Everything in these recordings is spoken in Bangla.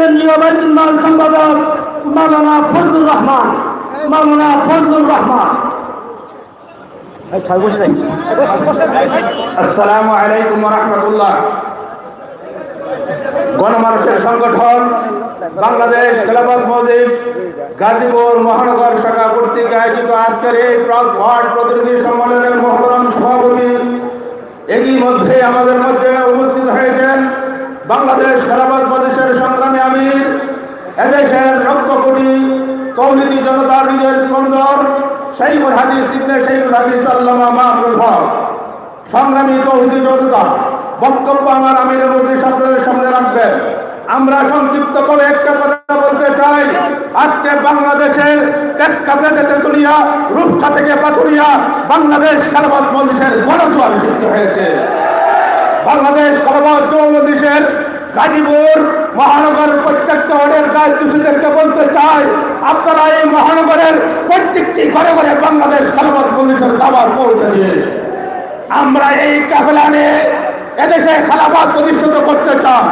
কেন্দ্রীয় বাইতুল মাল সম্পাদক মাওলানা ফজলুর রহমান, মাওলানা ফজলুর রহমান। গণমানুষের সংগঠন বাংলাদেশ খেলাফত গাজীপুর মহানগর শাখা কর্তৃক আয়োজিত আজকের এই প্রতিনিধি সম্মেলনের মহতরম সভাপতি এরই মধ্যে আমাদের মধ্যে উপস্থিত হয়েছেন বাংলাদেশ খেলাফত মজলিসের সংগ্রামী আমির, এদেশের লক্ষ কোটি তৌহিদি জনতার হৃদয়ের স্পন্দন শাইখুল হাদিস ইবনে শাইখুল হাদিস আল্লামা মাহমুদ হক। সংগ্রামী তৌহিদি জনতা, বক্তব্য আমার আমির মোদী আপনাদের সামনে রাখবেন। আমরা সংক্ষিপ্ত করে একটা কথা বলতে চাই। আজকে বাংলাদেশের তেতুলিয়া, রূপসা থেকে পাথুরিয়া বাংলাদেশ খেলাবাদ মজলিসের গণজোয়ার সৃষ্টি হয়েছে। বাংলাদেশ খেলাবাদ মজলিসের গাজীপুর মহানগর প্রত্যেকটা ওয়ার্ডের দায়িত্বশীলদেরকে বলতে চাই, আপনারা এই মহানগরের প্রত্যেকটি ঘরে ঘরে বাংলাদেশ খেলাবাদ মজলিসের দাবার পৌঁছে দিয়ে আমরা এই কাফেলা নিয়ে এদেশে খেলাফত প্রতিষ্ঠিত করতে চাই।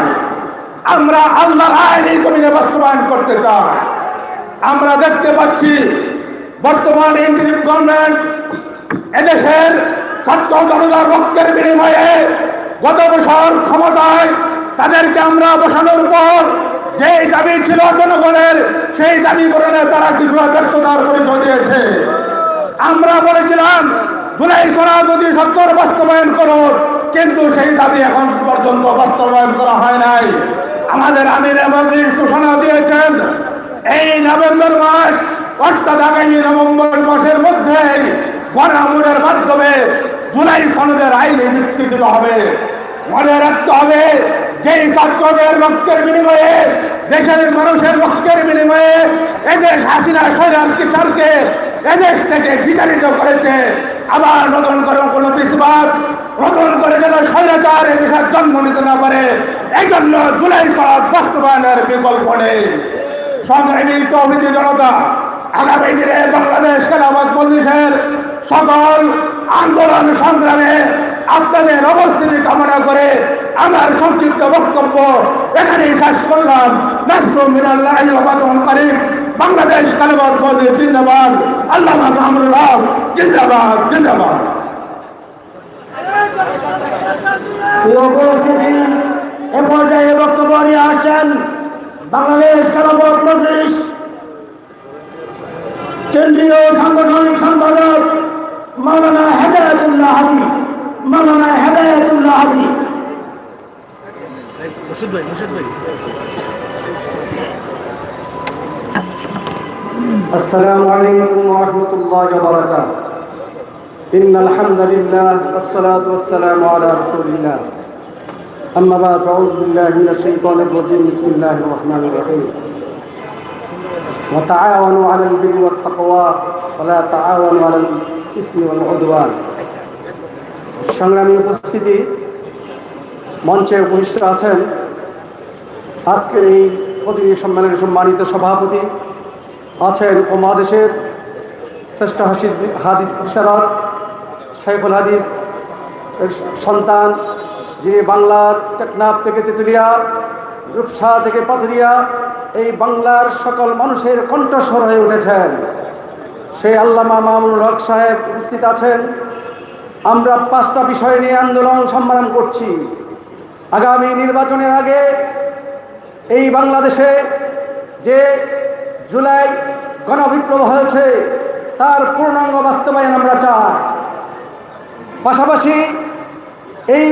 আমরা আল্লাহর আইন এই জমিনে বাস্তবায়ন করতে চাই। আমরা দেখতে পাচ্ছি বর্তমান ইন্টারিম গভর্নমেন্ট এদেশের ছাত্র জনতার রক্তের বিনিময়ে গত বছর ক্ষমতায় তাদেরকে আমরা বসানোর পর যেই দাবি ছিল জনগণের, সেই দাবি পূরণে তারা কিছু ব্যর্থতার পরিচয় দিয়েছে। আমরা বলেছিলাম, জুলাই সরা যদি সত্তর বাস্তবায়ন করুন, কিন্তু সেই দাবি এখন পর্যন্ত বাস্তবায়ন করা হয় নাই। আমাদের আমির আমাদের ঘোষণা দিয়েছেন, এই নভেম্বর মাস অর্থাৎ আগামী নভেম্বর মাসের গণামুরের মাধ্যমে জুলাই সনদের আইনে ভিত্তি হবে। মনে রাখতে হবে, যেই ছাত্রদের রক্তের বিনিময়ে, দেশের মানুষের রক্তের বিনিময়ে এদেশ হাসিনা সৈরার কিচারকে এদেশ থেকে বিতাড়িত করেছে। আবার নতুন করে কোনো পিসবাদ নতুন করে যেন স্বৈরাচার এদেশের জন্ম নিতে না পারে এই জন্য জুলাই সনদ বাস্তবায়নের বিকল্প নেই। সংগ্রামী তৌহিদি জনতা আগামী দিনে বাংলাদেশ খেলাফত মজলিসের সকল আন্দোলন সংগ্রামে আপনাদের অবস্থিতি কামনা করে আমার সংক্ষিপ্ত বক্তব্য এখানেই শেষ করলাম। করিম। বাংলাদেশ খেলাফত মজলিস জিন্দাবাদ। আল্লামা মাহমুদুল হক জিন্দাবাদ জিন্দাবাদ। উপস্থিতি, এ পর্যায়ে বক্তব্য নিয়ে আসছেন বাংলাদেশ খেলাফত মজলিস কেন্দ্রীয় সাংগঠনিক সম্পাদক মাওলানা হেদায়তুল্লাহ হাজি মাওলানা হেদায়তুল্লাহ হাজি السلام عليكم ورحمة الله وبركاته إن الحمد لله والصلاة والسلام على رسول الله أما بعد أعوذ بالله من الشيطان الرجيم بسم الله الرحمن الرحيم وتعاونوا على البر والتقوى ولا تعاونوا على الإثم والعدوان সংগ্রামী উপস্থিতি মঞ্চে উপবিষ্ট আছেন আজকের এই প্রতিনিধি সম্মেলনের সম্মানিত সভাপতি আছেন উপমহাদেশের শ্রেষ্ঠ হাসিদ হাদিস বিশারদ শাইফুল হাদিস এর সন্তান যিনি বাংলার টেকনাফ থেকে তেতুলিয়া রূপসা থেকে পাথুরিয়া এই বাংলার সকল মানুষের কণ্ঠস্বর হয়ে উঠেছেন। সেই আল্লামা মামুনুল হক সাহেব উপস্থিত আছেন। আমরা পাঁচটা বিষয় নিয়ে আন্দোলন সংগ্রাম করছি। আগামী নির্বাচনের আগে এই বাংলাদেশে যে জুলাই গণবিপ্লব হয়েছে, তার পূর্ণাঙ্গ বাস্তবায়ন আমরা চাই। পাশাপাশি এই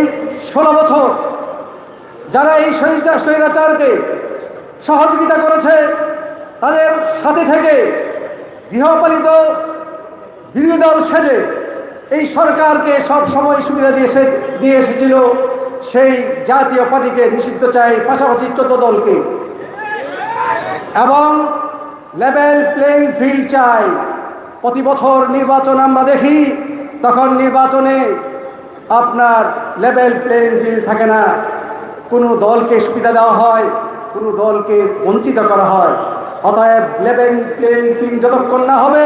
ষোলো বছর যারা এই স্বৈরাচারকে সহযোগিতা করেছে তাদের সাথে থেকে গৃহপালিত বিরোধী দল সেজে এই সরকারকে সব সময় সুবিধা দিয়ে দিয়ে এসেছিল। সেই জাতীয় পার্টিকে নিষিদ্ধ চাই পাশাপাশি চোদ্দ দলকে। এবং লেভেল প্লেইং ফিল্ড চাই। প্রতি বছর নির্বাচন আমরা দেখি, তখন নির্বাচনে আপনার লেভেল প্লেইং ফিল্ড থাকে না। কোনো দলকে সুবিধা দেওয়া হয় কোনো দলকে বঞ্চিত করা হয়। অতএব লেভেল প্লেইং ফিল্ড যতক্ষণ না হবে,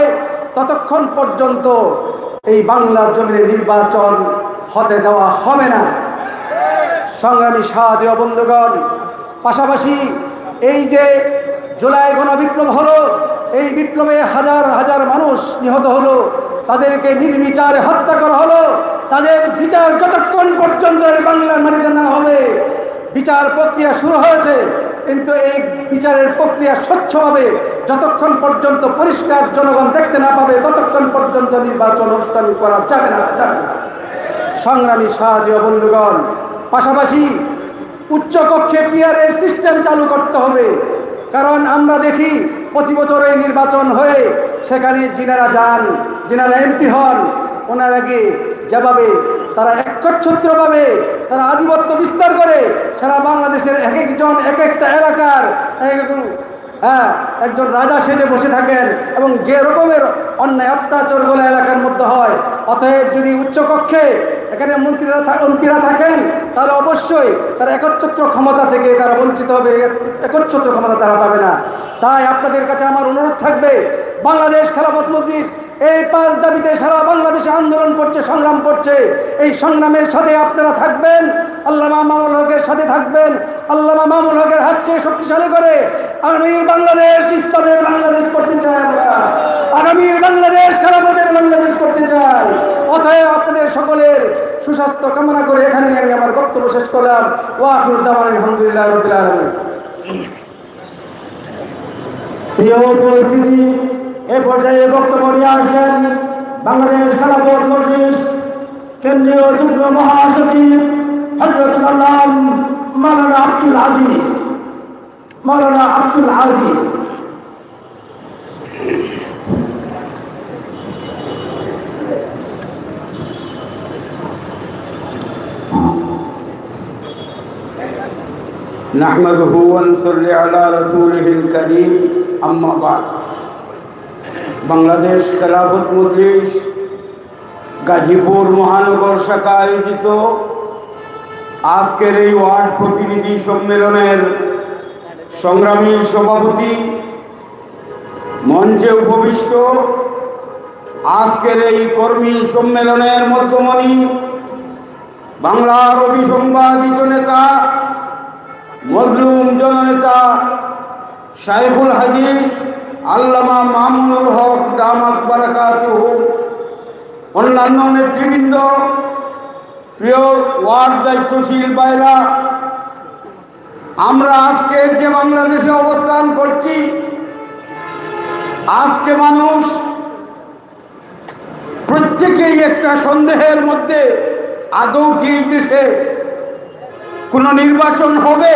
ততক্ষণ পর্যন্ত এই বাংলার জমিনে নির্বাচন হতে দেওয়া হবে না। সংগ্রামী সাহায্য বন্ধুগণ, পাশাপাশি এই যে জুলাই গণবিপ্লব হলো, এই বিপ্লবে হাজার হাজার মানুষ নিহত হলো, তাদেরকে নির্বিচারে হত্যা করা হলো, তাদের বিচার যতক্ষণ পর্যন্ত এই বাংলার মাটিতে না হবে, বিচার প্রক্রিয়া শুরু হয়েছে। কিন্তু এই বিচারের প্রক্রিয়া স্বচ্ছভাবে যতক্ষণ পর্যন্ত পরিষ্কার জনগণ দেখতে না পাবে, ততক্ষণ পর্যন্ত নির্বাচন অনুষ্ঠান করা যাবে না যাবে না। সংগ্রামী সাহায্য বন্ধুগণ, পাশাপাশি উচ্চকক্ষে পিয়ারের সিস্টেম চালু করতে হবে। কারণ আমরা দেখি প্রতি বছর এই নির্বাচন হয়ে সেখানে যিনারা যান, যিনারা এমপি হন, ওনারা গিয়ে যেভাবে তারা একচ্ছত্রভাবে তারা আধিপত্য বিস্তার করে, সারা বাংলাদেশের এক একজন, এক একটা এলাকার এক এক হ্যাঁ একজন রাজা সেজে বসে থাকেন এবং যে রকমের অন্যায় অত্যাচারগুলো এলাকার মধ্যে হয় অতএব যদি উচ্চকক্ষে এখানে মন্ত্রীরা মন্ত্রীরা থাকেন, তাহলে অবশ্যই তারা একচ্ছত্র ক্ষমতা থেকে তারা বঞ্চিত হবে একচ্ছত্র ক্ষমতা তারা পাবে না। তাই আপনাদের কাছে আমার অনুরোধ থাকবে, বাংলাদেশ খেলাফত মসজিদ এই পাঁচ দাবিতে সারা বাংলাদেশে আন্দোলন করছে, সংগ্রাম করছে। এই সংগ্রামের সাথে আপনারা থাকবেন, আল্লামা মামুল হকের সাথে থাকবেন, আল্লামা মামুল হকের হাত সে শক্তিশালী করে আগামীর বাংলাদেশ ইসলামের বাংলাদেশ করতে চাই আমরা। আগামীর বাংলাদেশ, খেলাফতের বাংলাদেশ করতে চাই। অতএব আপনাদের সকলের সুস্বাস্থ্য কামনা করে এখানে আমি আমার বক্তব্য শেষ করলাম। ওয়াকুদ্দামান আলহামদুলিল্লাহ রবিল আলমী প্রিয় উপস্থিতি, এ পর্যায়ে বক্তব্য নিয়ে আসছেন বাংলাদেশ খেলাফত মজলিস কেন্দ্রীয় যুগ্ম মহাসচিব হজরত মাওলানা আব্দুল আজিজ। মাওলানা আব্দুল আজিজ। نحمده ونصلي على رسوله الكريم أما بعد বাংলাদেশ খেলাফত মজলিস গাজীপুর মহানগর শাখা আয়োজিত আজকের এই ওয়ার্ড প্রতিনিধি সম্মেলনের সংগ্রামী সভাপতি মঞ্চে উপবিষ্ট আজকের এই কর্মী সম্মেলনের মধ্যমণি বাংলার অভিসংবাদিত নেতা মজলুম জননেতা শাইখুল হাদিস আল্লামা মামুনুল হক দামাত বারাকাতুহু, অন্যান্য নেতৃবৃন্দ, প্রিয় ওয়ার্ড দায়িত্বশীল বাইরা আমরা আজকে যে বাংলাদেশে অবস্থান করছি, আজকে মানুষ প্রত্যেকেই একটা সন্দেহের মধ্যে আদৌ কি দেশে কোন নির্বাচন হবে,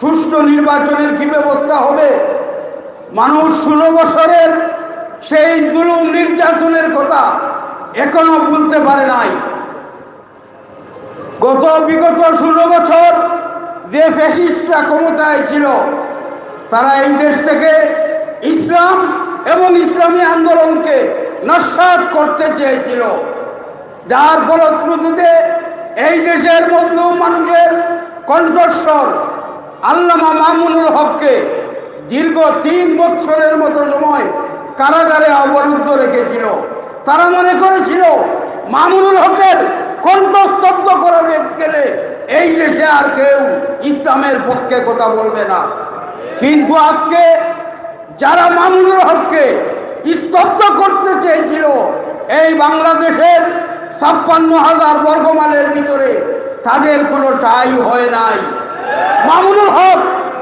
সুষ্ঠু নির্বাচনের কি ব্যবস্থা হবে? মানুষ ষোলো বছরের সেই জুলুম নির্যাতনের কথা এখনও বলতে পারে নাই। গত বিগত ষোলো বছর যে ফ্যাসিস্টরা ক্ষমতায় ছিল, তারা এই দেশ থেকে ইসলাম এবং ইসলামী আন্দোলনকে নস্বাত করতে চেয়েছিল। যার ফলশ্রুতিতে এই দেশের মজলুম মানুষের কণ্ঠস্বর আল্লামা মামুনুল হককে দীর্ঘ তিন বছরের মতো সময় কারাগারে অবরুদ্ধ রেখেছিল। তারা মনে করেছিল, মামুনুল হকের কণ্ঠস্তব্ধ করে গেলে এই দেশে আর কেউ ইসলামের পক্ষে কথা বলবে না। কিন্তু আজকে যারা মামুনুল হককে স্তব্ধ করতে চেয়েছিল, এই বাংলাদেশের ছাপ্পান্ন হাজার বর্গমালের ভিতরে তাদের কোনো টাই হয় নাই। মামুনুল হক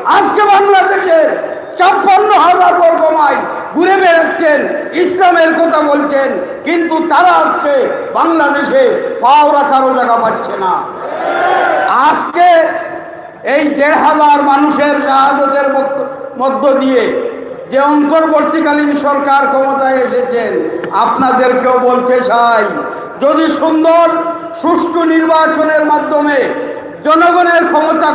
আজকে বাংলাদেশের ছাপ্পান্ন হাজার বর্গমাইল ঘুরে বেড়াচ্ছেন, ইসলামের কথা বলছেন, কিন্তু তারা আজকে বাংলাদেশে পাও রাখারও জায়গা পাচ্ছে না। আজকে এই দেড় হাজার মানুষের শাহাদতের মধ্য- দিয়ে যে অন্তর্বর্তীকালীন সরকার ক্ষমতায় এসেছেন, আপনাদেরকেও বলতে চাই, যদি সুন্দর, সুষ্ঠু নির্বাচনের মাধ্যমে জনগণের ক্ষমতা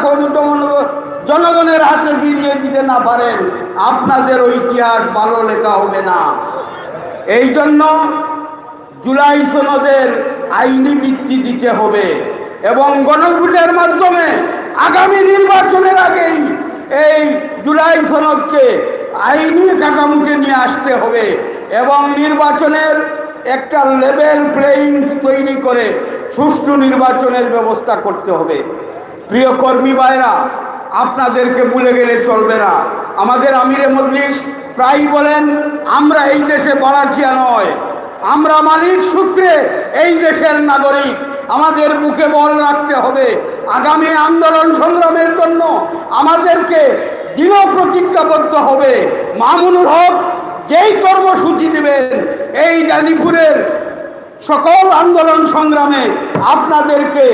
জনগণের হাতে ফিরিয়ে দিতে না পারেন, আপনাদের ইতিহাস ভালো লেখা হবে না। এই জন্য জুলাই সনদের আইনি ভিত্তি দিতে হবে এবং গণভোটের মাধ্যমে আগামী নির্বাচনের আগেই এই জুলাই সনদকে আইনি কাঠামোকে নিয়ে আসতে হবে এবং নির্বাচনের একটা লেভেল প্লেইং তৈরি করে সুষ্ঠু নির্বাচনের ব্যবস্থা করতে হবে। প্রিয় কর্মী ভাইরা আপনাদেরকে ভুলে গেলে চলবে না। আমাদের আমিরে মজলিস প্রায়ই বলেন, আমরা এই দেশে বলাঠিয়া নয়। আমরা মালিক সূত্রে এই দেশের নাগরিক। আমাদের বুকে বল রাখতে হবে। আগামী আন্দোলন সংগ্রামের জন্য আমাদেরকে দৃঢ় প্রতিজ্ঞাবদ্ধ হবে। মামুনুল হক যেই কর্মসূচি দেবেন, এই গাজীপুরের সকল আন্দোলন সংগ্রামে আপনাদেরকে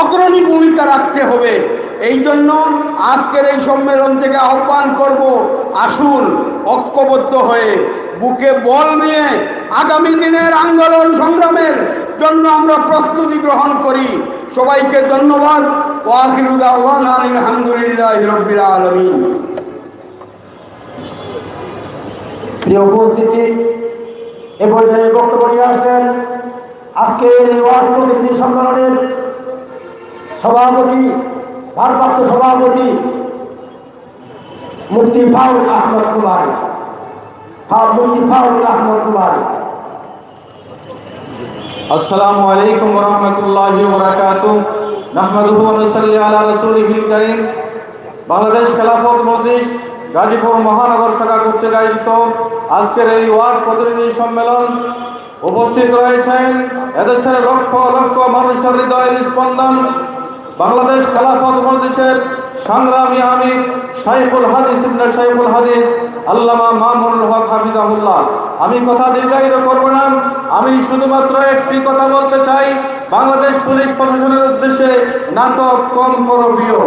অগ্রণী ভূমিকা রাখতে হবে। এই জন্য আজকের এই সম্মেলন থেকে আহ্বান করব, আসুন ঐক্যবদ্ধ হয়ে বুকে বল নিয়ে আগামী দিনের আন্দোলন সংগ্রামের জন্য আমরা প্রস্তুতি গ্রহণ করি। সবাইকে ধন্যবাদ। আলহামদুলিল্লাহ রব্বিল আলমিন। প্রিয় উপস্থিতি, এ পর্যায়ে বক্তব্য নিয়ে আসছেন আজকের এই ওয়ার্ড প্রতিনিধি সম্মেলনের সভাপতি, ভারপ্রাপ্ত সভাপতি মুফতি ফারুক আহমদ কুমারী। আসসালামু আলাইকুম রহমতুল্লাহি নাহমাদুহু ওয়া নুসাল্লি আলা রাসূলিহিল বাংলাদেশ খেলাফত মজলিস গাজীপুর মহানগর শাখা কর্তৃক আয়োজিত আজকের এই ওয়ার্ড প্রতিনিধি সম্মেলন উপস্থিত রয়েছেন এদেশের লক্ষ লক্ষ মানুষের হৃদয়ের স্পন্দন বাংলাদেশ খেলাফত মজলিসের সংগ্রামী আমির শাইখুল হাদিস ইবনে শাইখুল হাদিস, আল্লামা মামুনুল হক হাফিজাহুল্লাহ। আমি কথা দীর্ঘায়িত করব না, আমি শুধুমাত্র একটি কথা বলতে চাই, বাংলাদেশ পুলিশ প্রশাসনের উদ্দেশ্যে নাটক কম করো প্রিয়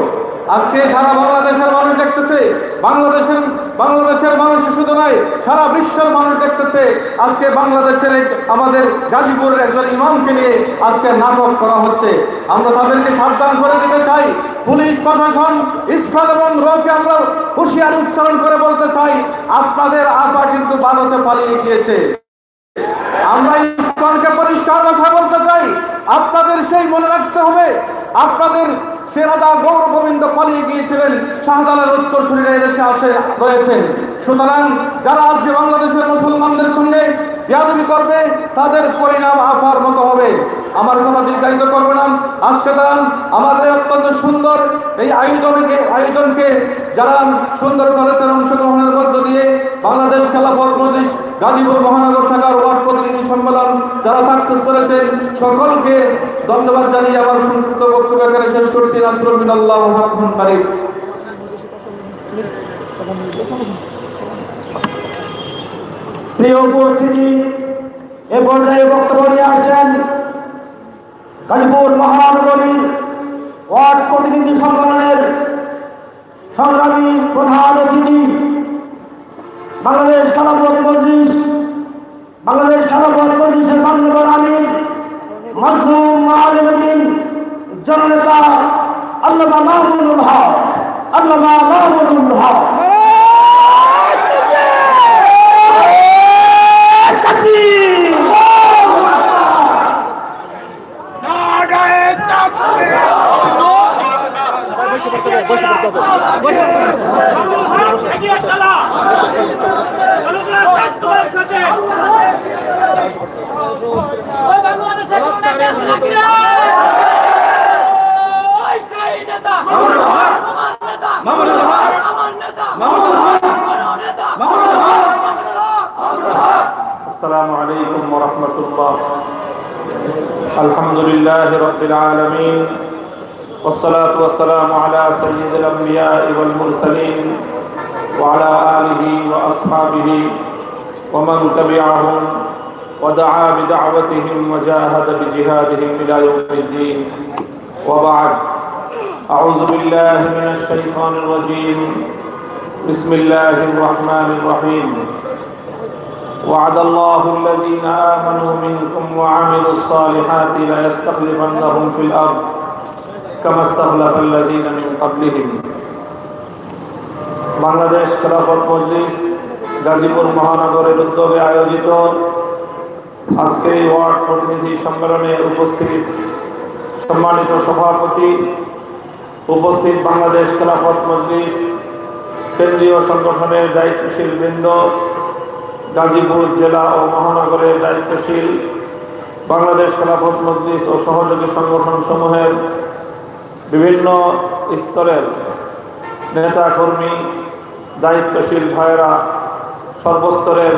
আজকে সারা বাংলাদেশের মানুষ দেখতেছে, বাংলাদেশের বাংলাদেশের মানুষ শুধু নয়, সারা বিশ্বের মানুষ দেখতেছে, আজকে বাংলাদেশের আমাদের গাজীপুরের একজন ইমামকে নিয়ে আজকে নাটক করা হচ্ছে। আমরা তাদেরকে সাবধান করে দিতে চাই, পুলিশ প্রশাসন ইস্কন এবং রোগে আমরা হুঁশিয়ারি উচ্চারণ করে বলতে চাই, আপনাদের আশা কিন্তু ভারতে পালিয়ে গিয়েছে। আমরা ইস্কনকে পরিষ্কার ভাষা বলতে চাই, আপনাদের সেই মনে রাখতে হবে আপনাদের সে রাজা গৌর গোবিন্দ পালিয়ে গিয়েছিলেন, শাহজালালের উত্তর শরীরে এদেশে আসে, রয়েছেন। সুতরাং যারা আজকে বাংলাদেশের মুসলমানদের সঙ্গে বিয়াদবি করবে, তাদের পরিণাম আফার মতো হবে। আমার কথা দীর্ঘায়িত করবে না। আজকে তারা আমাদের অত্যন্ত সুন্দর এই আয়োজনকে আয়োজনকে যারা সুন্দর করেছেন অংশগ্রহণের মধ্য দিয়ে বাংলাদেশ খেলাফত মজলিস, গাজীপুর মহানগর শাখার ওয়ার্ড প্রতিনিধি সম্মেলন যারা সাকসেস করেছেন, সকলকে ধন্যবাদ জানিয়ে আমার সংক্ষিপ্ত বক্তব্য শেষ করছি কারিম। প্রিয় উপস্থিতি, এ পর্যায়ে বক্তব্য নিয়ে আসছেন প্রতিনিধি সম্মেলনের সংগ্রামী প্রধান অতিথি, বাংলাদেশ খেলাপথ বাংলাদেশ খেলাপথ মজলিসের মান্যবর আমির মজলুম জননেতা আল্লামা মাহমুদুল হক আল্লামা মাহমুদুল হক السلام عليكم ورحمة الله. الحمد لله رب العالمين والصلاة والسلام على سيد الأنبياء والمرسلين وعلى آله وأصحابه ومن تبعهم ودعا بدعوتهم وجاهد بجهادهم إلى يوم الدين. وبعد أعوذ بالله من الشيطان الرجيم بسم الله الرحمن الرحيم وعد الله الذين آمنوا منكم وعملوا الصالحات ليستخلفنهم في الأرض كما استخلف الذين من قبلهم বাংলাদেশ খেলাফত মজলিস গাজীপুর মহানগরের উদ্যোগে আয়োজিত আজকে এই ওয়ার্ড প্রতিনিধি সম্মেলনে উপস্থিত সম্মানিত সভাপতি উপস্থিত বাংলাদেশ খেলাফত মজলিস কেন্দ্রীয় সংগঠনের দায়িত্বশীল বৃন্দ, গাজীপুর জেলা ও মহানগরের দায়িত্বশীল, বাংলাদেশ খেলাফত মজলিস ও সহযোগী সংগঠন সমূহের বিভিন্ন স্তরের নেতা কর্মী দায়িত্বশীল ভাইয়েরা সর্বস্তরের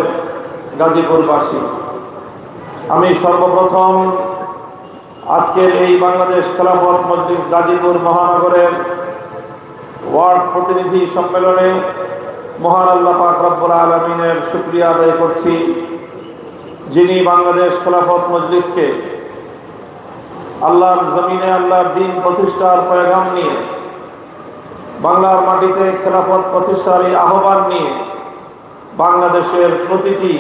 গাজীপুরবাসী। আমি সর্বপ্রথম আজকের এই বাংলাদেশ খেলাফত মজলিস গাজীপুর মহানগরের ওয়ার্ড প্রতিনিধি সম্মেলনে মহান আল্লাহ পাক রব্বুল আলমিনের শুক্রিয়া আদায় করছি, যিনি বাংলাদেশ খেলাফত মজলিসকে আল্লাহর জমিনে আল্লাহর দিন প্রতিষ্ঠার পয়গাম নিয়ে, বাংলার মাটিতে খেলাফত প্রতিষ্ঠার এই আহ্বান নিয়ে বাংলাদেশের প্রতিটি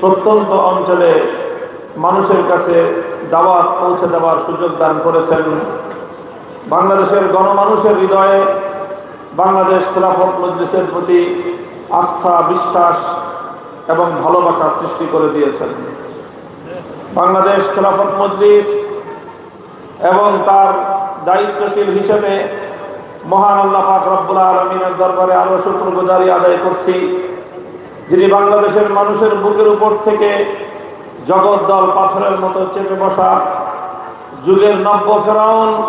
প্রত্যন্ত অঞ্চলে মানুষের কাছে দাওয়াত পৌঁছে দেওয়ার সুযোগ দান করেছেন। বাংলাদেশের গণমানুষের হৃদয়ে বাংলাদেশ খেলাফত মজলিসের প্রতি আস্থা, বিশ্বাস এবং ভালোবাসা সৃষ্টি করে দিয়েছেন। বাংলাদেশ খেলাফত মজলিস এবং তার দায়িত্বশীল হিসেবে মহান আল্লাহ পাক রব্বুল আলমিনের দরবারে আরও শুক্রগুজারি আদায় করছি, যিনি বাংলাদেশের মানুষের বুকের উপর থেকে জগৎ দল পাথরের মতো চেপে বসা, যুগের নব্য ফেরাউন,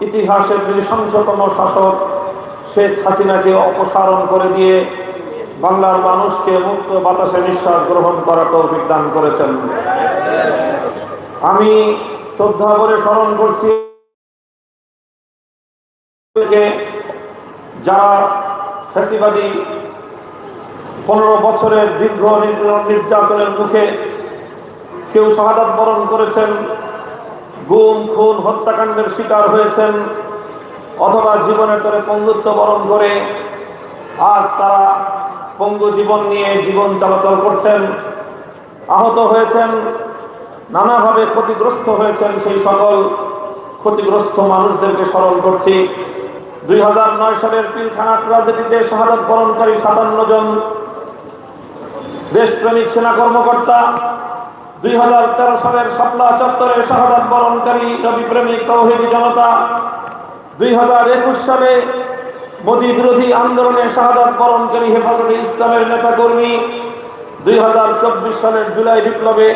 ইতিহাসের নৃশংসতম শাসক শেখ হাসিনাকে অপসারণ করে দিয়ে বাংলার মানুষকে মুক্ত বাতাসে নিঃশ্বাস গ্রহণ করার তৌফিক দান করেছেন। আমি শ্রদ্ধা করে স্মরণ করছি যারা ফ্যাসিবাদী পনেরো বছরের দীর্ঘ নির্যাতন- নির্যাতনের মুখে কেউ শাহাদাত বরণ করেছেন, গুম, খুন, হত্যাকাণ্ডের শিকার হয়েছেন, অথবা জীবনের তরে পঙ্গুত্ব বরণ করে আজ তারা পঙ্গু জীবন নিয়ে জীবন চলাচল করছেন, আহত হয়েছেন, নানাভাবে ক্ষতিগ্রস্ত হয়েছেন সেই সকল ক্ষতিগ্রস্ত মানুষদেরকে স্মরণ করছি। দুই হাজার নয় সালের পিলখানা ট্রাজেডিতে শাহাদত বরণকারী সাতান্ন জন দেশপ্রেমিক সেনা কর্মকর্তা দুই হাজার তেরো সালের শাপলা চত্বরে শাহাদাত বরণকারী রবি প্রেমিক তৌহিদি জনতা দুই হাজার একুশ সালে মোদী বিরোধী আন্দোলনে শাহাদাত বরণকারী হেফাজতে ইসলামের নেতাকর্মী দুই হাজার চব্বিশ সালের জুলাই বিপ্লবে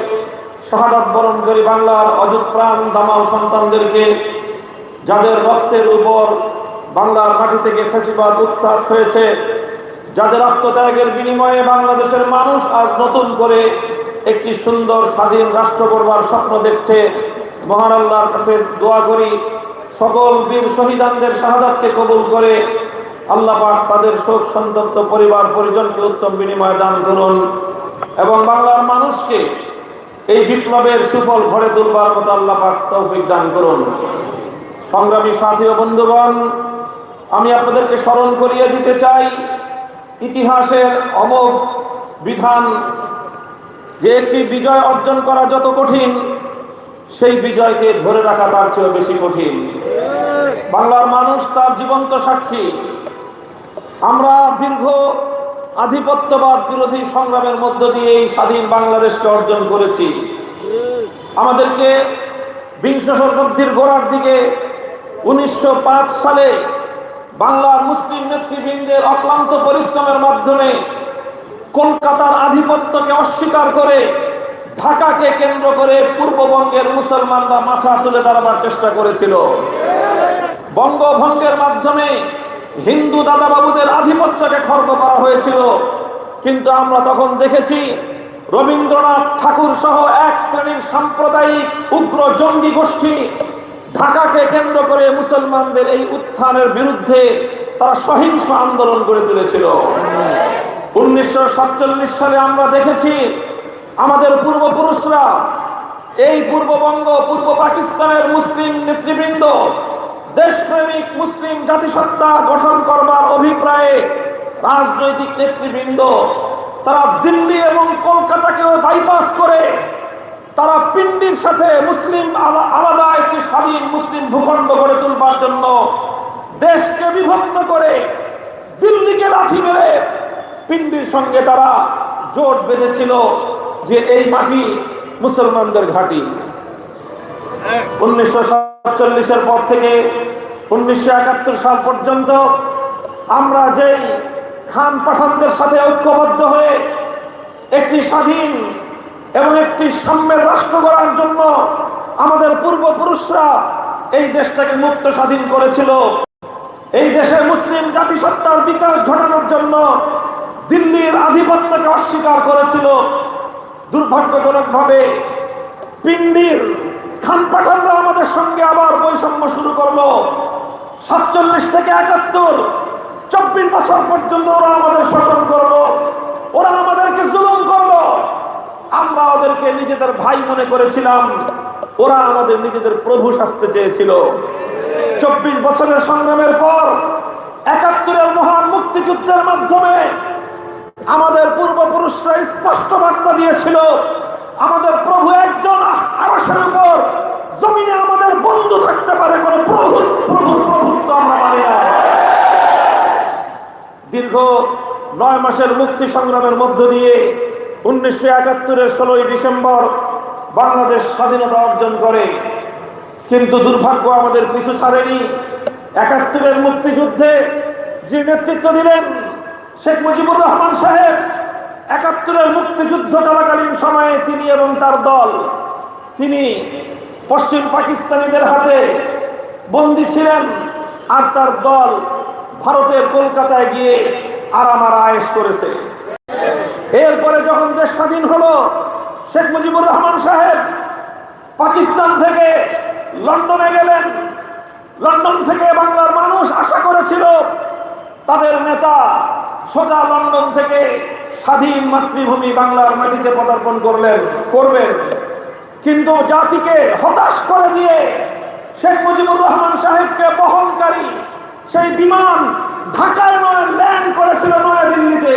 শাহাদাত বরণকারী বাংলার অযুত প্রাণ দামাল সন্তানদেরকে যাদের রক্তের উপর বাংলার মাটি থেকে ফেসিবাদ উত্থাত হয়েছে, যাদের আত্মত্যাগের বিনিময়ে বাংলাদেশের মানুষ আজ নতুন করে একটি সুন্দর স্বাধীন রাষ্ট্র গড়বার স্বপ্ন দেখছে। মহান আল্লাহর কাছে দোয়া করি, সকল বীর শহীদানদের শাহাদাতকে কবুল করে আল্লাহ পাক তাদের শোক সন্তপ্ত পরিবার পরিজনকে উত্তম বিনিময় দান করুন এবং বাংলার মানুষকে এই বিপ্লবের সুফল ঘরে তুলবার মতো আল্লাহ পাক তৌফিক দান করুন। সংগ্রামী সাথী ও বন্ধুগণ, আমি আপনাদেরকে স্মরণ করিয়ে দিতে চাই, ইতিহাসের অমোঘ বিধান যে একটি বিজয় অর্জন করা যত কঠিন, সেই বিজয়কে ধরে রাখা তার চেয়ে বেশি কঠিন। বাংলার মানুষ তার জীবন্ত সাক্ষী। আমরা দীর্ঘ আধিপত্যবাদ বিরোধী সংগ্রামের মধ্য দিয়ে এই স্বাধীন বাংলাদেশকে অর্জন করেছি। আমাদেরকে বিংশ শতাব্দীর গোড়ার দিকে উনিশশো পাঁচ সালে বাংলার মুসলিম নেতৃবৃন্দের অক্লান্ত পরিশ্রমের মাধ্যমে কলকাতার আধিপত্যকে অস্বীকার করে ঢাকাকে কেন্দ্র করে পূর্ববঙ্গের মুসলমানরা মাথা তুলে দাঁড়াবার চেষ্টা করেছিল। বঙ্গভঙ্গের মাধ্যমে হিন্দু দাদাবাবুদের আধিপত্যকে খর্ব করা হয়েছিল। কিন্তু আমরা তখন দেখেছি রবীন্দ্রনাথ ঠাকুর সহ এক শ্রেণির সাম্প্রদায়িক উগ্র জঙ্গি গোষ্ঠী ঢাকাকে কেন্দ্র করে মুসলমানদের এই উত্থানের বিরুদ্ধে তারা সহিংস আন্দোলন গড়ে তুলেছিল। উনিশশো সাতচল্লিশ সালে আমরা দেখেছি আমাদের পূর্বপুরুষরা, এই পূর্ববঙ্গ, পূর্ব পাকিস্তানের মুসলিম নেতৃবৃন্দ, দেশপ্রেমিক মুসলিম জাতিসত্তা গঠন করবার অভিপ্রায়ে রাজনৈতিক নেতৃবৃন্দ, তারা দিল্লি এবং কলকাতাকেও বাইপাস করে তারা পিন্ডির সাথে মুসলিম আলা- আলাদা একটি স্বাধীন মুসলিম ভূখণ্ড গড়ে তুলবার জন্য দেশকে বিভক্ত করে দিল্লিকে লাঠি মেরে পিন্ডির সঙ্গে তারা জোট বেঁধেছিল যে এই মাটি মুসলমানদের ঘাঁটি। উনিশশো সাতচল্লিশের পর থেকে উনিশশো একাত্তর সাল পর্যন্ত আমরা যেই খান পাঠানদের সাথে ঐক্যবদ্ধ হয়ে একটি স্বাধীন এবং একটি সাম্যের রাষ্ট্র গড়ার জন্য আমাদের পূর্বপুরুষরা এই দেশটাকে মুক্ত স্বাধীন করেছিল। এই দেশে মুসলিম জাতিসত্তার বিকাশ ঘটানোর জন্য দিল্লির আধিপত্যকে অস্বীকার করেছিল। দুর্ভাগ্যজনকভাবে পিন্ডির খান পাঠানরা আমাদের সঙ্গে আবার বৈষম্য শুরু করল। সাতচল্লিশ থেকে একাত্তর, চব্বিশ বছর পর্যন্ত ওরা আমাদের শোষণ করল। ওরা আমাদেরকে জুলুম করল। আমরা ওদেরকে নিজেদের ভাই মনে করেছিলাম। ওরা আমাদের নিজেদের প্রভু সাজতে চেয়েছিল। চব্বিশ বছরের সংগ্রামের পর একাত্তরের মহান মুক্তিযুদ্ধের মাধ্যমে আমাদের পূর্বপুরুষরা স্পষ্ট বার্তা দিয়েছিল, আমাদের প্রভু একজন আরসের উপর, জমিনে আমাদের বন্ধু থাকতে পারে, কোনো প্রভু প্রভু প্রভুত্ব আমরা মানি না। দীর্ঘ নয় মাসের মুক্তি সংগ্রামের মধ্য দিয়ে উনিশশো একাত্তরের ষোলোই ডিসেম্বর বাংলাদেশ স্বাধীনতা অর্জন করে। কিন্তু দুর্ভাগ্য আমাদের পিছু ছাড়েনি। একাত্তরের মুক্তিযুদ্ধে যে নেতৃত্ব দিলেন শেখ মুজিবুর রহমান সাহেব, একাত্তরের মুক্তিযুদ্ধ চলাকালীন সময়ে তিনি এবং তার দল, তিনি পশ্চিম পাকিস্তানিদের হাতে বন্দী ছিলেন আর তার দল ভারতের কলকাতায় গিয়ে আরামার আয়েশ করেছে। এরপরে যখন দেশ স্বাধীন হলো, শেখ মুজিবুর রহমান সাহেব পাকিস্তান থেকে লন্ডনে গেলেন। লন্ডন থেকে বাংলার মানুষ আশা করেছিল তাদের নেতা সোজা লন্ডন থেকে স্বাধীন মাতৃভূমি বাংলার মাটিতে পদার্পণ করলেন, করবেন। কিন্তু জাতিকে হতাশ করে দিয়ে শেখ মুজিবুর রহমান সাহেবকে বহনকারী সেই বিমান ঢাকায় নয়, ল্যান্ড করেছিল নয়াদিল্লিতে।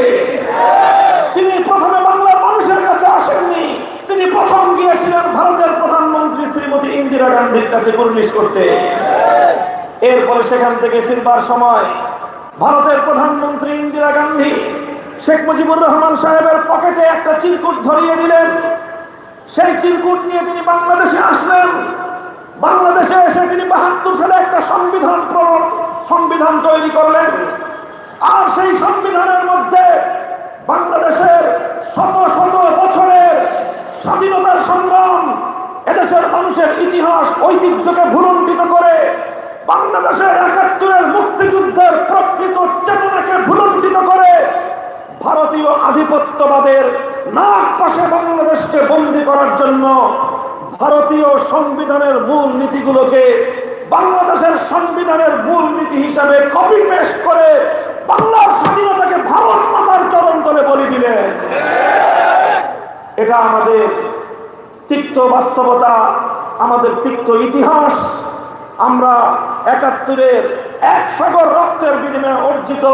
তিনি প্রথমে বাংলার মানুষের কাছে আসেননি। তিনি প্রথম গিয়েছিলেন ভারতের প্রধানমন্ত্রী শ্রীমতী ইন্দিরা গান্ধীর কাছে কুর্নিশ করতে। এরপরে সেখান থেকে ফিরবার সময় ভারতের প্রধানমন্ত্রী শেখ মুজিবুর রহমান সাহেবের পকেটে একটা চিরকুট ধরিয়ে দিলেন। সেই চিরকুট নিয়ে তিনি বাংলাদেশে আসলেন। বাংলাদেশে এসে তিনি বাহাত্তর সালে একটা সংবিধান সংবিধান তৈরি করলেন। আর সেই সংবিধানের মধ্যে বাংলাদেশের শত শত বছরের স্বাধীনতার সংগ্রাম, এদেশের মানুষের ইতিহাস, ঐতিহ্যকে ভুলণ্ঠিত করে বাংলাদেশের একাত্তরের মুক্তিযুদ্ধের প্রকৃত চেতনাকে ভুলণ্ঠিত করে ভারতীয় আধিপত্যবাদের নাক পাশে বাংলাদেশকে বন্দী করার জন্য ভারতীয় সংবিধানের মূল নীতিগুলোকে বাংলাদেশের সংবিধানের মূল নীতি হিসাবে কপি পেস্ট করে বাংলার স্বাধীনতাকে ভারত মাতার চরণ তলে বলি দিলেন। এটা আমাদের তিক্ত বাস্তবতা, আমাদের তিক্ত ইতিহাস আমরা একাত্তরের এক সাগর রক্তের বিনিময়ে অর্জিত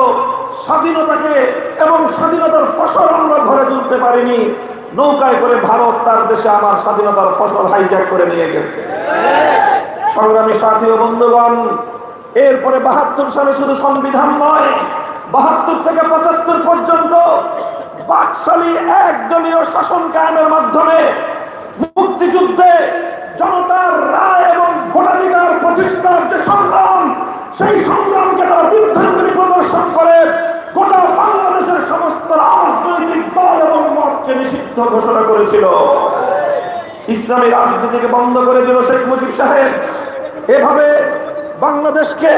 স্বাধীনতাকে এবং স্বাধীনতার ফসল আমরা ঘরে তুলতে পারিনি। নৌকায় করে ভারত তার দেশে আমার স্বাধীনতার ফসল হাইজ্যাক করে নিয়ে গেছে। সংগ্রামী সাথী ও বন্ধুগণ, এরপরে বাহাত্তর সালে শুধু সংবিধান নয়, বাহাত্তর থেকে পঁচাত্তর পর্যন্ত বাকশালী একদলীয় শাসন কায়েমের মাধ্যমে মুক্তিযুদ্ধে জনতার রায় এবং ভোটাধিকার প্রতিষ্ঠার যে সংগ্রাম, সেই সংগ্রামকে তারা বৃদ্ধাঙ্গুলি প্রদর্শন করে গোটা বাংলাদেশের সমস্ত রাজনৈতিক দল এবং মতকে নিষিদ্ধ ঘোষণা করেছিল। ইসলামী রাজনীতিকে বন্ধ করে দিল শেখ মুজিব সাহেব। এভাবে বাংলাদেশকে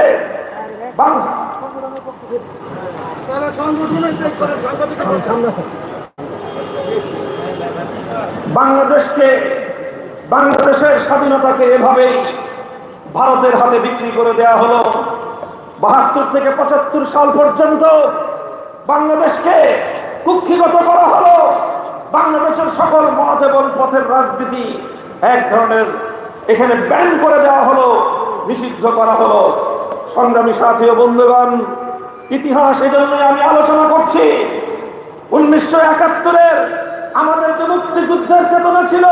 বাংলাদেশকে, বাংলাদেশের স্বাধীনতাকে এভাবেই ভারতের হাতে বিক্রি করে দেয়া হলো বাহাত্তর থেকে পঁচাত্তর সাল পর্যন্ত বাংলাদেশকে কুক্ষিগত করা হলো। বাংলাদেশের সকল মত এবং পথের রাজনীতি এক ধরনের এখানে ব্যান করে দেওয়া হলো, নিষিদ্ধ করা হলো। সংগ্রামী সাথী ও বন্ধুগণ, ইতিহাস এজন্যই আমি আলোচনা করছি। উনিশশো একাত্তরের আমাদের যে মুক্তিযুদ্ধের চেতনা ছিল,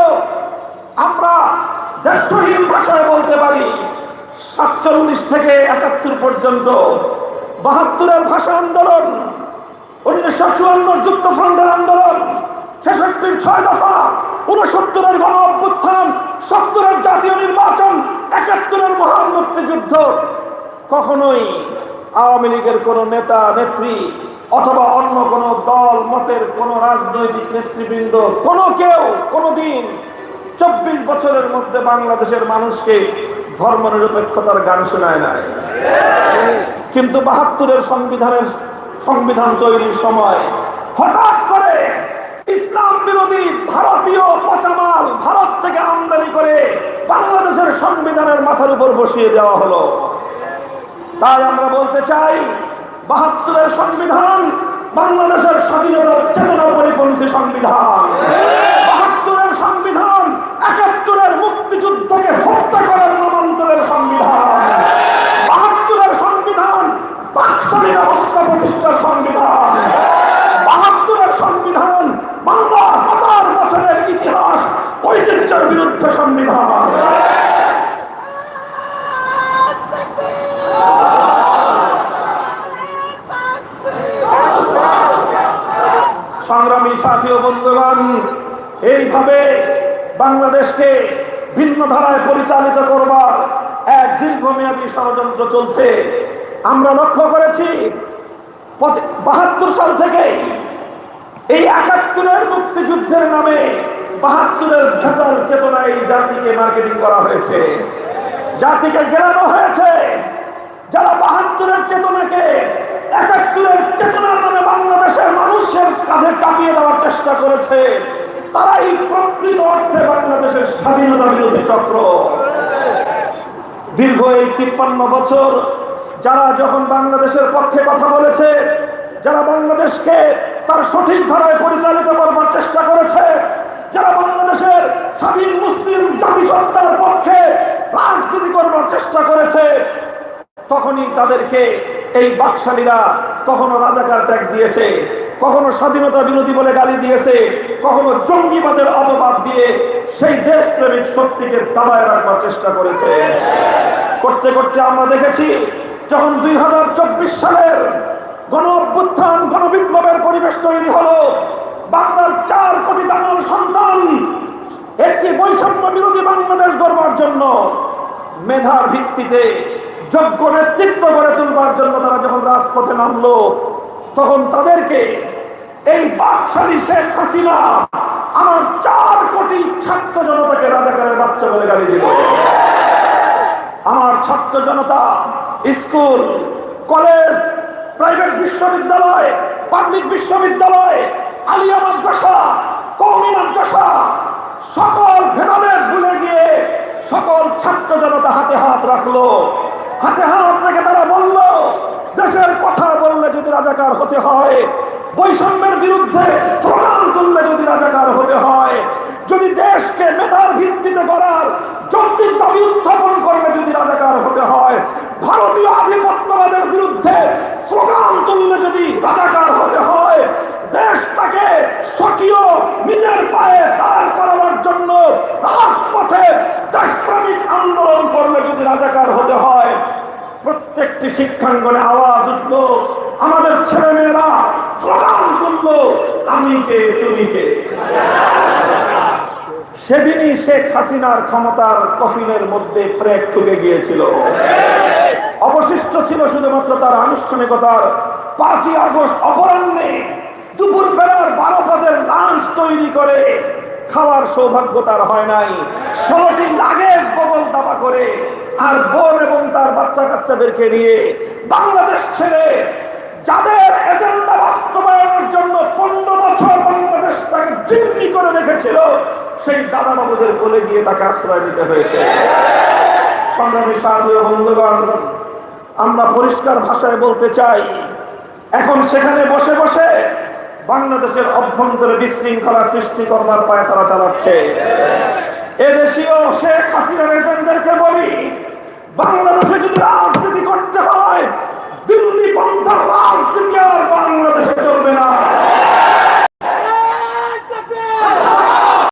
আমরা ব্যর্থহীন ভাষায় বলতে পারি, সাতচল্লিশ থেকে একাত্তর পর্যন্ত বাহাত্তরের ভাষা আন্দোলন, উনিশশো চুয়ান্ন যুক্তফ্রন্টের আন্দোলন, ছেষট্টির ছয় দফা উনসত্তরের গণ অভ্যুত্থান, সত্তরের জাতীয় নির্বাচন, একাত্তরের মহান মুক্তিযুদ্ধ। কখনোই আওয়ামী লীগের কোন নেতা, নেত্রী অথবা অন্য কোন দল, মতের কোন রাজনৈতিক নেতৃবৃন্দ, কোনো কেউ কোনোদিন চব্বিশ বছরের মধ্যে বাংলাদেশের মানুষকে ধর্মনিরপেক্ষতার গান শোনায় নাই। কিন্তু বাহাত্তরের সংবিধানের সংবিধান তৈরির সময় হঠাৎ করে ইসলাম বিরোধী ভারতীয় পচামাল ভারত থেকে আমদানি করে বাংলাদেশের সংবিধানের মাথার উপর বসিয়ে দেওয়া হলো। তাই আমরা বলতে চাই, বাহাত্তরের সংবিধান বাংলাদেশের স্বাধীনতার চেতনা পরিপন্থী সংবিধান। সংবিধান একাত্তরের মুক্তিযুদ্ধকে হত্যা করার নামান্তরের সংবিধান। বাহাত্তরের সংবিধান, বাকশালী ব্যবস্থা প্রতিষ্ঠার সংবিধান। বাহাত্তরের সংবিধান বাংলার হাজার বছরের ইতিহাস, ঐতিহ্যের বিরুদ্ধে সংবিধান। সংগ্রামী সাথী ও বন্ধুগণ, এইভাবে বাংলাদেশকে ভিন্ন ধারায় পরিচালিত করবার এক দীর্ঘমেয়াদী ষড়যন্ত্র চলছে। আমরা লক্ষ্য করেছি বাহাত্তর সাল থেকে এই একাত্তরের মুক্তিযুদ্ধের নামে বাহাত্তরের ভেজাল চেতনায় জাতিকে মার্কেটিং করা হয়েছে। জাতিকে গেরানো হয়েছে যারা বাহাত্তরের চেতনাকে একাত্তরের চেতনার নামে বাংলাদেশের মানুষের কাঁধে চাপিয়ে দেওয়ার চেষ্টা করেছে। তারাই প্রকৃত অর্থে বাংলাদেশের স্বাধীনতা বিরোধী চক্র। দীর্ঘ এই তিপ্পান্ন বছর যারা যখন বাংলাদেশের পক্ষে কথা বলেছে, যারা বাংলাদেশকে তার সঠিক ধারায় পরিচালিত করবার চেষ্টা করেছে, যারা বাংলাদেশের স্বাধীন মুসলিম জাতিসত্তার পক্ষে রাজনীতি করবার চেষ্টা করেছে, তখনই তাদেরকে এই বাকশালীরা কখনো রাজাকার ট্যাগ দিয়েছে, কখনো স্বাধীনতা বিরোধী বলে গালি দিয়েছে, কখনো জঙ্গিবাদের অপবাদ দিয়ে সেই দেশপ্রেমিক শক্তিকে দাবায় রাখবার চেষ্টা করেছে। করতে করতে আমরা দেখেছি, যখন দুই হাজার চব্বিশ সালের গণ অভ্যুত্থান, গণবিপ্লবের পরিবেশ তৈরি হলো, বাংলার চার কোটি দামাল সন্তান একটি বৈষম্য বিরোধী বাংলাদেশ গড়বার জন্য মেধার ভিত্তিতে যোগ্য নেতৃত্ব গড়ে তুলবার জন্য তারা যখন রাজপথে নামলো, তখন তাদেরকে এই বাকশালী শেখ হাসিনা আমার চার কোটি ছাত্র জনতাকে রাজাকারের বাচ্চা বলে গালি দিল। আমার ছাত্র জনতা, স্কুল, কলেজ, প্রাইভেট বিশ্ববিদ্যালয়, পাবলিক বিশ্ববিদ্যালয়, আলিয়া মাদ্রাসা কৌমি মাদ্রাসা, সকল ভেদাভেদ ভুলে গিয়ে সকল ছাত্র জনতা হাতে হাত রাখল। হাতে হাত রেখে তারা বলল, দেশের কথা বললে যদি রাজাকার হতে হয়, বৈষম্যের বিরুদ্ধে স্লোগান তুললে যদি রাজাকার হতে হয়, যদি দেশকে মেধার ভিত্তিতে গড়ার যৌক্তিক উত্থাপন করলে যদি রাজাকার হতে হয়, ভারতীয় আধিপত্যবাদের বিরুদ্ধে স্লোগান তুললে যদি রাজাকার হতে হয় দেশটাকে স্বকীয় নিজের পায়ে দাঁড় করাবার জন্য রাজপথে দেশপ্রেমিক আন্দোলন করলে যদি রাজাকার হতে হয়, প্রত্যেকটি শিক্ষাঙ্গনে আওয়াজ উঠল, আমাদের ছেলে মেয়েরা স্লোগান তুললো, আমি কে, তুমি কে? সেদিনই শেখ হাসিনার ক্ষমতার কফিনের মধ্যে প্রেক ঢুকে গিয়েছিল। অবশিষ্ট ছিল শুধুমাত্র তার আনুষ্ঠানিকতার পাঁচই আগস্ট অপরাহ্নে। দুপুর বেলার বারো পদের লাঞ্চ তৈরি করে খাওয়ার সৌভাগ্য তার হয় নাই। ষোলোটি লাগেজ বগল দাবা করে আর বোন এবং তার বাচ্চা কাচ্চাদেরকে নিয়ে বাংলাদেশ ছেড়ে যাদের এজেন্ডা বাস্তবায়নের জন্য পনেরো বছর বাংলাদেশটাকে জিম্মি করে রেখেছিল, সেই দাদা বাবুদের বলে গিয়ে তাকে আশ্রয় দিতে হয়েছে। সংগ্রামী ও বন্ধুগণ, আমরা পরিষ্কার ভাষায় বলতে চাই, এখন সেখানে বসে বসে বাংলাদেশের অভ্যন্তরে বিশৃঙ্খলা সৃষ্টি করবার পায়ে তারা চালাচ্ছে। এদেশীয় শেখ হাসিনা এজেন্টদেরকে বলি, বাংলাদেশে যদি রাজনীতি করতে হয়, দিল্লি পন্থার রাজনীতি আর বাংলাদেশে